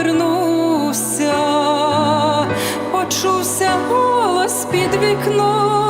обернувся, почувся голос під вікном.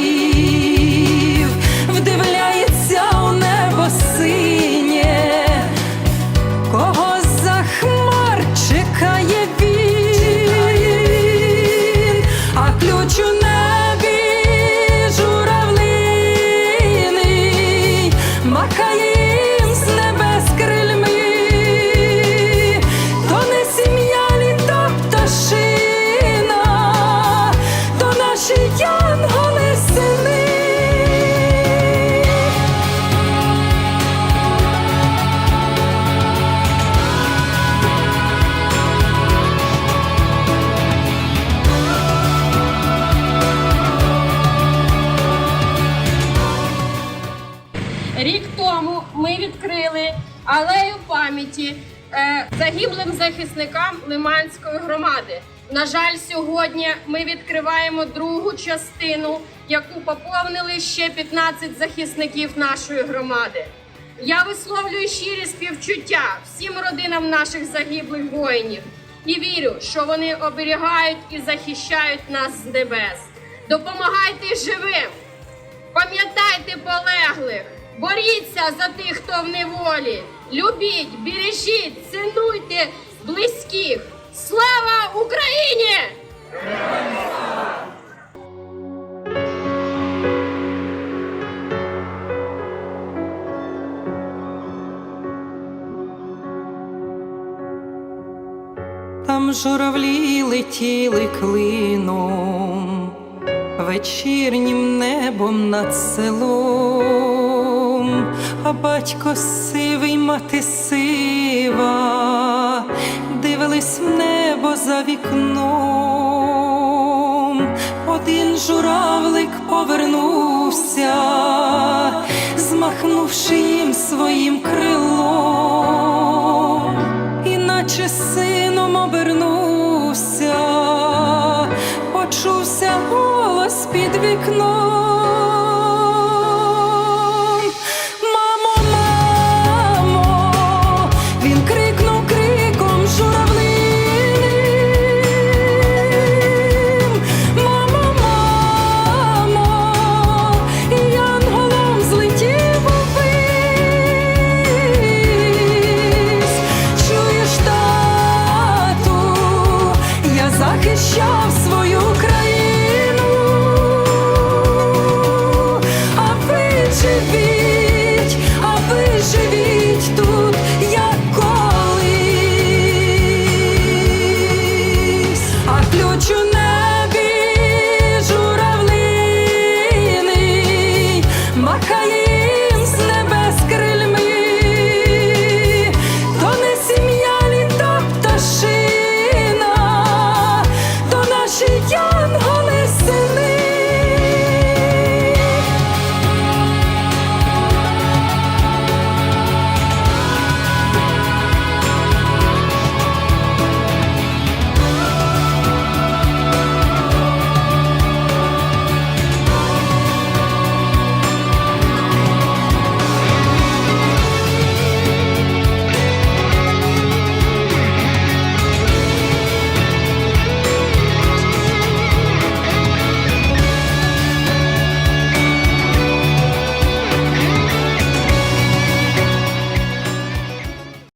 Рік тому ми відкрили алею пам'яті е, загиблим захисникам Лиманської громади. На жаль, сьогодні ми відкриваємо другу частину, яку поповнили ще 15 захисників нашої громади. Я висловлюю щирі співчуття всім родинам наших загиблих воїнів і вірю, що вони оберігають і захищають нас з небес. Допомагайте живим, Пам'ятайте полеглих, боріться за тих, хто в неволі. Любіть, бережіть, цінуйте близьких. Слава Україні! Там журавлі летіли клином, вечірнім небом над селом, а батько сивий, мати сива, дивились в небо за вікном. Один журавлик повернувся, змахнувши їм своїм крилом іначе сином обернувся, почувся голос під вікном.